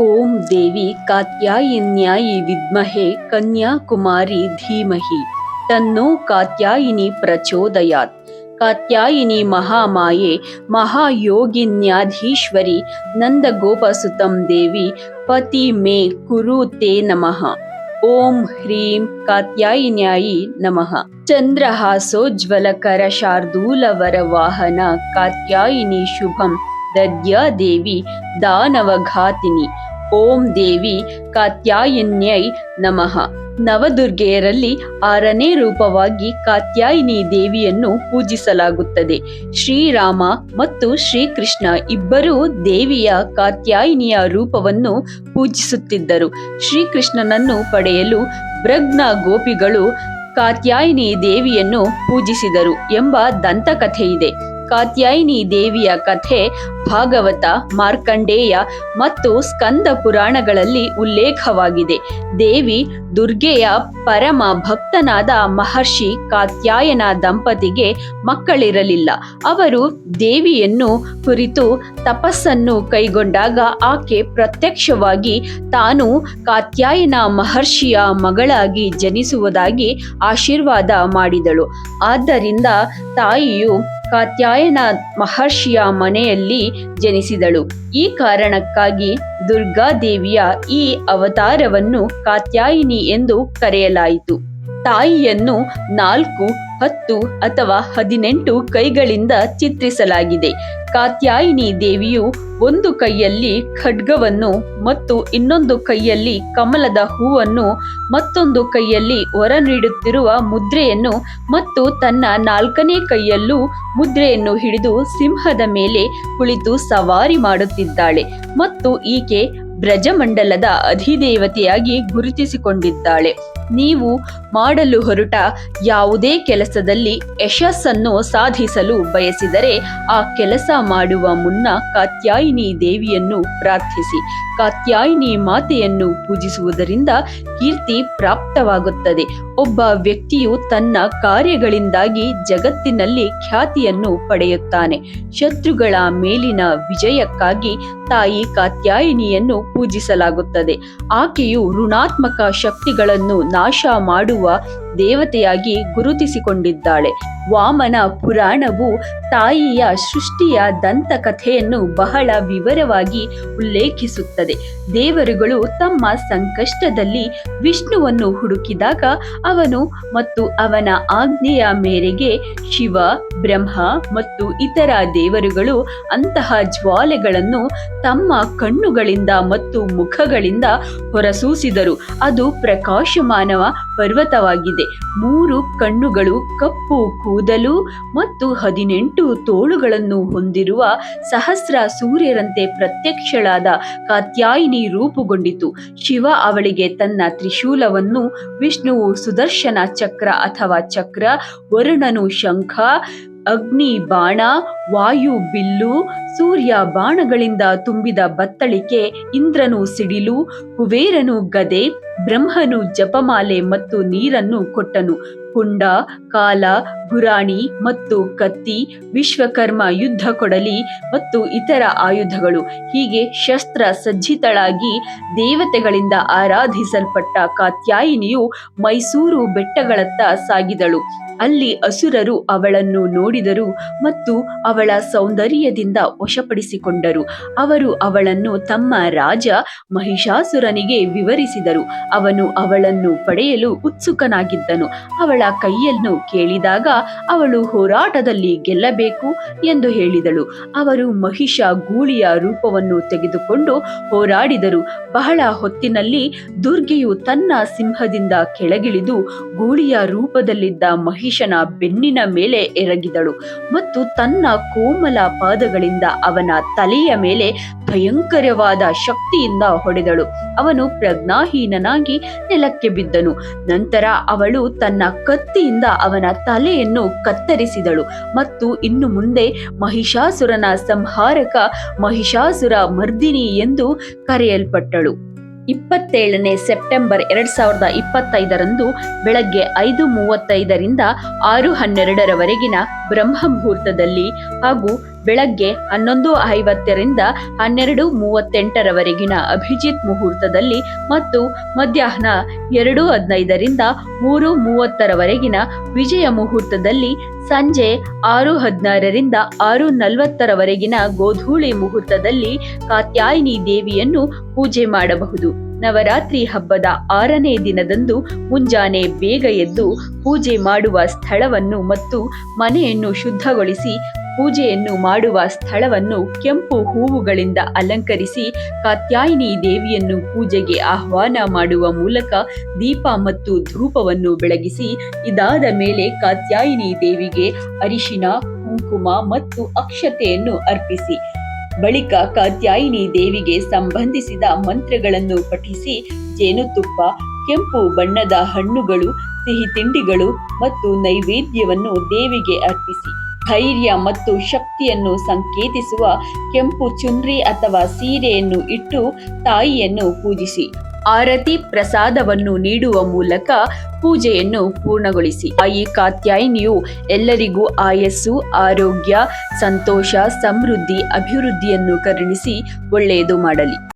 ओम देवी कात्यायिन्यायी विद्महे कन्याकुमारी धीमहि। तन्नो कात्यायिनी प्रचोदयात्। कात्यायिनी महामाये, महायोगिन्याधीश्वरी, नन्दगोपसुतं देवी, पति मे कुरु ते नमः। ओम ह्रीम कात्यायिन्यायी नमः। चंद्रहासो ज्वलकर शार्दूल चन्द्रहासोज्ज्वलकरशार्दूलवरवाहन कात्यायिनी शुभम। ದದ್ಯಾ ದೇವಿ ದಾನವಘಾತಿನಿ. ಓಂ ದೇವಿ ಕಾತ್ಯಾಯಿನ್ಯೈ ನಮಃ. ನವದುರ್ಗೆಯರಲ್ಲಿ ಆರನೇ ರೂಪವಾಗಿ ಕಾತ್ಯಾಯಿನಿ ದೇವಿಯನ್ನು ಪೂಜಿಸಲಾಗುತ್ತದೆ. ಶ್ರೀರಾಮ ಮತ್ತು ಶ್ರೀಕೃಷ್ಣ ಇಬ್ಬರೂ ದೇವಿಯ ಕಾತ್ಯಾಯಿನಿಯ ರೂಪವನ್ನು ಪೂಜಿಸುತ್ತಿದ್ದರು. ಶ್ರೀಕೃಷ್ಣನನ್ನು ಪಡೆಯಲು ಬ್ರಗ್ನ ಗೋಪಿಗಳು ಕಾತ್ಯಾಯಿನಿ ದೇವಿಯನ್ನು ಪೂಜಿಸಿದರು ಎಂಬ ದಂತಕಥೆಯಿದೆ. ಕಾತ್ಯಾಯಿನಿ ದೇವಿಯ ಕಥೆ, ಭಾಗವತ, ಮಾರ್ಕಂಡೇಯ ಮತ್ತು ಸ್ಕಂದ ಪುರಾಣಗಳಲ್ಲಿ ಉಲ್ಲೇಖವಾಗಿದೆ. ದೇವಿ ದುರ್ಗೆಯ ಪರಮ ಭಕ್ತನಾದ ಮಹರ್ಷಿ ಕಾತ್ಯಾಯನ ದಂಪತಿಗೆ ಮಕ್ಕಳಿರಲಿಲ್ಲ. ಅವರು ದೇವಿಯನ್ನು ಕುರಿತು ತಪಸ್ಸನ್ನು ಕೈಗೊಂಡಾಗ ಆಕೆ ಪ್ರತ್ಯಕ್ಷವಾಗಿ ತಾನು ಕಾತ್ಯಾಯನ ಮಹರ್ಷಿಯ ಮಗಳಾಗಿ ಜನಿಸುವುದಾಗಿ ಆಶೀರ್ವಾದ ಮಾಡಿದಳು. ಆದ್ದರಿಂದ ತಾಯಿಯು ಕಾತ್ಯಾಯನ ಮಹರ್ಷಿಯ ಮನೆಯಲ್ಲಿ ಜನಿಸಿದಳು. ಈ ಕಾರಣಕ್ಕಾಗಿ ದುರ್ಗಾದೇವಿಯ ಈ ಅವತಾರವನ್ನು ಕಾತ್ಯಾಯಿನಿ ಎಂದು ಕರೆಯಲಾಯಿತು. ತಾಯಿಯನ್ನು ನಾಲ್ಕು ಹತ್ತು ಅಥವಾ ಹದಿನೆಂಟು ಕೈಗಳಿಂದ ಚಿತ್ರಿಸಲಾಗಿದೆ. ಕಾತ್ಯಾಯಿನಿ ದೇವಿಯು ಒಂದು ಕೈಯಲ್ಲಿ ಖಡ್ಗವನ್ನು ಮತ್ತು ಇನ್ನೊಂದು ಕೈಯಲ್ಲಿ ಕಮಲದ ಹೂವನ್ನು ಮತ್ತೊಂದು ಕೈಯಲ್ಲಿ ಹೊರ ನೀಡುತ್ತಿರುವ ಮುದ್ರೆಯನ್ನು ಮತ್ತು ತನ್ನ ನಾಲ್ಕನೇ ಕೈಯಲ್ಲೂ ಮುದ್ರೆಯನ್ನು ಹಿಡಿದು ಸಿಂಹದ ಮೇಲೆ ಕುಳಿತು ಸವಾರಿ ಮಾಡುತ್ತಿದ್ದಾಳೆ. ಮತ್ತು ಈಕೆ ಬ್ರಜಮಂಡಲದ ಅಧಿದೇವತೆಯಾಗಿ ಗುರುತಿಸಿಕೊಂಡಿದ್ದಾಳೆ. ನೀವು ಮಾಡಲು ಹೊರಟ ಯಾವುದೇ ಕೆಲಸದಲ್ಲಿ ಯಶಸ್ಸನ್ನು ಸಾಧಿಸಲು ಬಯಸಿದರೆ ಆ ಕೆಲಸ ಮಾಡುವ ಮುನ್ನ ಕಾತ್ಯಾಯಿನಿ ದೇವಿಯನ್ನು ಪ್ರಾರ್ಥಿಸಿ. ಕಾತ್ಯಾಯಿನಿ ಮಾತೆಯನ್ನು ಪೂಜಿಸುವುದರಿಂದ ಕೀರ್ತಿ ಪ್ರಾಪ್ತವಾಗುತ್ತದೆ. ಒಬ್ಬ ವ್ಯಕ್ತಿಯು ತನ್ನ ಕಾರ್ಯಗಳಿಂದಾಗಿ ಜಗತ್ತಿನಲ್ಲಿ ಖ್ಯಾತಿಯನ್ನು ಪಡೆಯುತ್ತಾನೆ. ಶತ್ರುಗಳ ಮೇಲಿನ ವಿಜಯಕ್ಕಾಗಿ ತಾಯಿ ಕಾತ್ಯಾಯಿನಿಯನ್ನು ಪೂಜಿಸಲಾಗುತ್ತದೆ. ಆಕೆಯು ಋಣಾತ್ಮಕ ಶಕ್ತಿಗಳನ್ನು ನಾಶ ಮಾಡುವ ದೇವತೆಯಾಗಿ ಗುರುತಿಸಿಕೊಂಡಿದ್ದಾಳೆ. ವಾಮನ ಪುರಾಣವು ತಾಯಿಯ ಸೃಷ್ಟಿಯ ದಂತಕಥೆಯನ್ನು ಬಹಳ ವಿವರವಾಗಿ ಉಲ್ಲೇಖಿಸುತ್ತದೆ. ದೇವರುಗಳು ತಮ್ಮ ಸಂಕಷ್ಟದಲ್ಲಿ ವಿಷ್ಣುವನ್ನು ಹುಡುಕಿದಾಗ ಅವನು ಮತ್ತು ಅವನ ಆಜ್ಞೆಯ ಮೇರೆಗೆ ಶಿವ, ಬ್ರಹ್ಮ ಮತ್ತು ಇತರ ದೇವರುಗಳು ಅಂತಹ ಜ್ವಾಲೆಗಳನ್ನು ತಮ್ಮ ಕಣ್ಣುಗಳಿಂದ ಮತ್ತು ಮುಖಗಳಿಂದ ಹೊರಸೂಸಿದರು. ಅದು ಪ್ರಕಾಶಮಾನವ ಪರ್ವತವಾಗಿದೆ. ಮೂರು ಕಣ್ಣುಗಳು, ಕಪ್ಪು ಕೂದಲು ಮತ್ತು ಹದಿನೆಂಟು ತೋಳುಗಳನ್ನು ಹೊಂದಿರುವ ಸಹಸ್ರ ಸೂರ್ಯರಂತೆ ಪ್ರತ್ಯಕ್ಷಳಾದ ಕಾತ್ಯಾಯಿನಿ ರೂಪುಗೊಂಡಿತು. ಶಿವ ಅವಳಿಗೆ ತನ್ನ ತ್ರಿಶೂಲವನ್ನು ವಿಷ್ಣುವು ಸುದರ್ಶನ ಚಕ್ರ ಅಥವಾ ಚಕ್ರ, ವರುಣನು ಶಂಖ, ಅಗ್ನಿ ಬಾಣ, ವಾಯು ಬಿಲ್ಲು, ಸೂರ್ಯ ಬಾಣಗಳಿಂದ ತುಂಬಿದ ಬತ್ತಳಿಕೆ, ಇಂದ್ರನು ಸಿಡಿಲು, ಕುಬೇರನು ಗದೆ ಬ್ರಹ್ಮನು ಜಪಮಾಲೆ ಮತ್ತು ನೀರನ್ನು ಕೊಟ್ಟನು. ಕುಂಡ, ಕಾಲ, ಗುರಾಣಿ ಮತ್ತು ಕತ್ತಿ, ವಿಶ್ವಕರ್ಮ ಯುದ್ಧ ಕೊಡಲಿ ಮತ್ತು ಇತರ ಆಯುಧಗಳು. ಹೀಗೆ ಶಸ್ತ್ರ ಸಜ್ಜಿತಳಾಗಿ ದೇವತೆಗಳಿಂದ ಆರಾಧಿಸಲ್ಪಟ್ಟ ಕಾತ್ಯಾಯಿನಿಯು ಮೈಸೂರು ಬೆಟ್ಟಗಳತ್ತ ಸಾಗಿದಳು. ಅಲ್ಲಿ ಅಸುರರು ಅವಳನ್ನು ನೋಡಿದರು ಮತ್ತು ಅವಳ ಸೌಂದರ್ಯದಿಂದ ವಶಪಡಿಸಿಕೊಂಡರು. ಅವರು ಅವಳನ್ನು ತಮ್ಮ ರಾಜ ಮಹಿಷಾಸುರನಿಗೆ ವಿವರಿಸಿದರು. ಅವನು ಅವಳನ್ನು ಪಡೆಯಲು ಉತ್ಸುಕನಾಗಿದ್ದನು. ಅವಳ ಕೈಯನ್ನು ಕೇಳಿದಾಗ ಅವಳು ಹೋರಾಟದಲ್ಲಿ ಗೆಲ್ಲಬೇಕು ಎಂದು ಹೇಳಿದಳು. ಅವರು ಮಹಿಷ ಗೂಳಿಯ ರೂಪವನ್ನು ತೆಗೆದುಕೊಂಡು ಹೋರಾಡಿದರು. ಬಹಳ ಹೊತ್ತಿನಲ್ಲಿ ದುರ್ಗೆಯು ತನ್ನ ಸಿಂಹದಿಂದ ಕೆಳಗಿಳಿದು ಗೂಳಿಯ ರೂಪದಲ್ಲಿದ್ದ ಮಹಿಷನ ಬೆನ್ನಿನ ಮೇಲೆ ಎರಗಿದಳು ಮತ್ತು ತನ್ನ ಕೋಮಲ ಪಾದಗಳಿಂದ ಅವನ ತಲೆಯ ಮೇಲೆ ಭಯಂಕರವಾದ ಶಕ್ತಿಯಿಂದ ಹೊಡೆದಳು. ಅವನು ಪ್ರಜ್ಞಾಹೀನನಾಗಿ ನೆಲಕ್ಕೆ ಬಿದ್ದನು. ನಂತರ ಅವಳು ತನ್ನ ಕತ್ತಿಯಿಂದ ಅವನ ತಲೆಯನ್ನು ಕತ್ತರಿಸಿದಳು. ಮತ್ತು ಇನ್ನು ಮುಂದೆ ಮಹಿಷಾಸುರನ ಸಂಹಾರಕ ಮಹಿಷಾಸುರ ಮರ್ದಿನಿ ಎಂದು ಕರೆಯಲ್ಪಟ್ಟಳು. ಇಪ್ಪತ್ತೇಳನೇ ಸೆಪ್ಟೆಂಬರ್ ಎರಡ್ ಸಾವಿರದ ಇಪ್ಪತ್ತೈದರಂದು ಬೆಳಗ್ಗೆ ಐದು ಮೂವತ್ತೈದರಿಂದ ಆರು ಹನ್ನೆರಡರವರೆಗಿನ ಬ್ರಹ್ಮ ಮುಹೂರ್ತದಲ್ಲಿ ಹಾಗೂ ಬೆಳಗ್ಗೆ ಹನ್ನೊಂದು ಐವತ್ತರಿಂದ ಹನ್ನೆರಡು ಮೂವತ್ತೆಂಟರವರೆಗಿನ ಅಭಿಜಿತ್ ಮುಹೂರ್ತದಲ್ಲಿ ಮತ್ತು ಮಧ್ಯಾಹ್ನ ಎರಡು ಹದಿನೈದರಿಂದ ಮೂರು ಮೂವತ್ತರವರೆಗಿನ ವಿಜಯ ಮುಹೂರ್ತದಲ್ಲಿ ಸಂಜೆ ಆರು ಹದಿನಾರರಿಂದ ಆರು ನಲವತ್ತರವರೆಗಿನ ಗೋಧೂಳಿ ಮುಹೂರ್ತದಲ್ಲಿ ಕಾತ್ಯಾಯಿನಿ ದೇವಿಯನ್ನು ಪೂಜೆ ಮಾಡಬಹುದು. ನವರಾತ್ರಿ ಹಬ್ಬದ ಆರನೇ ದಿನದಂದು ಮುಂಜಾನೆ ಬೇಗ ಎದ್ದು ಪೂಜೆ ಮಾಡುವ ಸ್ಥಳವನ್ನು ಮತ್ತು ಮನೆಯನ್ನು ಶುದ್ಧಗೊಳಿಸಿ ಪೂಜೆಯನ್ನು ಮಾಡುವ ಸ್ಥಳವನ್ನು ಕೆಂಪು ಹೂವುಗಳಿಂದ ಅಲಂಕರಿಸಿ ಕಾತ್ಯಾಯಿನಿ ದೇವಿಯನ್ನು ಪೂಜೆಗೆ ಆಹ್ವಾನ ಮಾಡುವ ಮೂಲಕ ದೀಪ ಮತ್ತು ಧೂಪವನ್ನು ಬೆಳಗಿಸಿ, ಇದಾದ ಮೇಲೆ ಕಾತ್ಯಾಯಿನಿ ದೇವಿಗೆ ಅರಿಶಿನ, ಕುಂಕುಮ ಮತ್ತು ಅಕ್ಷತೆಯನ್ನು ಅರ್ಪಿಸಿ. ಬಳಿಕ ಕಾತ್ಯಾಯಿನಿ ದೇವಿಗೆ ಸಂಬಂಧಿಸಿದ ಮಂತ್ರಗಳನ್ನು ಪಠಿಸಿ, ಜೇನುತುಪ್ಪ, ಕೆಂಪು ಬಣ್ಣದ ಹಣ್ಣುಗಳು ಸಿಹಿ ತಿಂಡಿಗಳು ಮತ್ತು ನೈವೇದ್ಯವನ್ನು ದೇವಿಗೆ ಅರ್ಪಿಸಿ. ಧೈರ್ಯ ಮತ್ತು ಶಕ್ತಿಯನ್ನು ಸಂಕೇತಿಸುವ ಕೆಂಪು ಚುನ್ರಿ ಅಥವಾ ಸೀರೆಯನ್ನು ಇಟ್ಟು ತಾಯಿಯನ್ನು ಪೂಜಿಸಿ. ಆರತಿ ಪ್ರಸಾದವನ್ನು ನೀಡುವ ಮೂಲಕ ಪೂಜೆಯನ್ನು ಪೂರ್ಣಗೊಳಿಸಿ. ತಾಯಿ ಕಾತ್ಯಾಯಿನಿಯು ಎಲ್ಲರಿಗೂ ಆಯಸ್ಸು, ಆರೋಗ್ಯ, ಸಂತೋಷ, ಸಮೃದ್ಧಿ, ಅಭಿವೃದ್ಧಿಯನ್ನು ಕರುಣಿಸಿ ಒಳ್ಳೆಯದು ಮಾಡಲಿ.